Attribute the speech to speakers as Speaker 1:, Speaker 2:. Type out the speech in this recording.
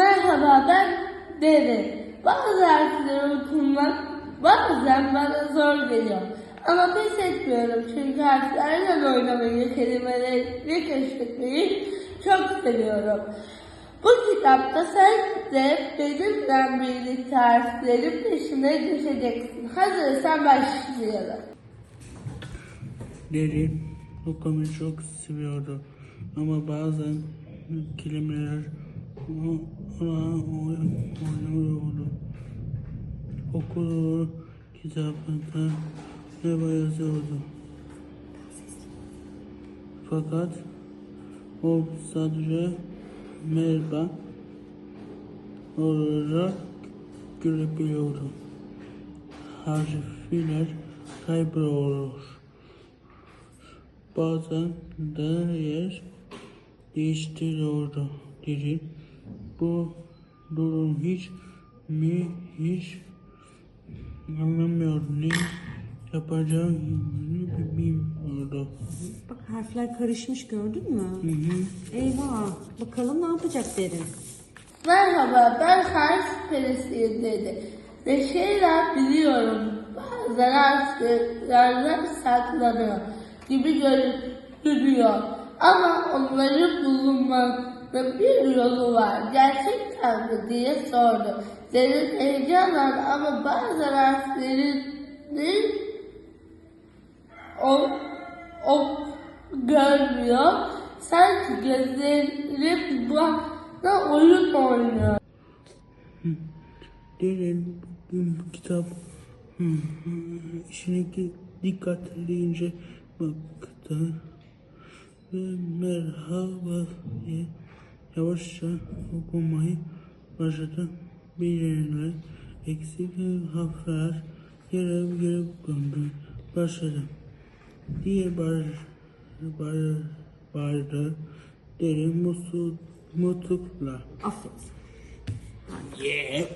Speaker 1: Merhaba ben Dere. Bazı harfleri okumak bazen bana zor geliyor. Ama pes etmiyorum çünkü harflerle oynamayı, kelimeleri keşfetmeyi çok seviyorum. Bu kitapta sen de benimle birlikte harflerin peşine düşeceksin. Hazırsan başlayalım.
Speaker 2: Derin okumayı çok seviyordu ama bazen kelimeler Okulu kitabında ne yazıyordu. Fakat o sadece merhaba olarak görebiliyordu. Harfler kaybolur. Bazen de yer değiştiriyordu dedi. Bu durum hiç mi hiç anlamıyor ne yapacağını bilmiyordu.
Speaker 3: Bak harfler karışmış gördün mü?
Speaker 2: Hı hı.
Speaker 3: Eyvah. Bakalım ne yapacak derin.
Speaker 1: Merhaba ben harf peresiyim dedi. Ve şeyler biliyorum. Bazen harflerden saklanıyor gibi görünüyor. Ama onları bulunmanın bir yolu var. Gerçekten mi diye sordu. Derin heyecanlandı ama bazen harflerini o, o görmüyor. Sanki gözleri bana oyun oynuyor.
Speaker 2: Derin kitap ki dikkatleyince baktı ve merhaba diye yavaşça okumayı başladı. Bir yerine eksik harfler yere yere gömdü başladı diye bağır, bağır, bağırdı. Derin mutlu, mutlulukla.
Speaker 3: Aferin.
Speaker 2: Yeah.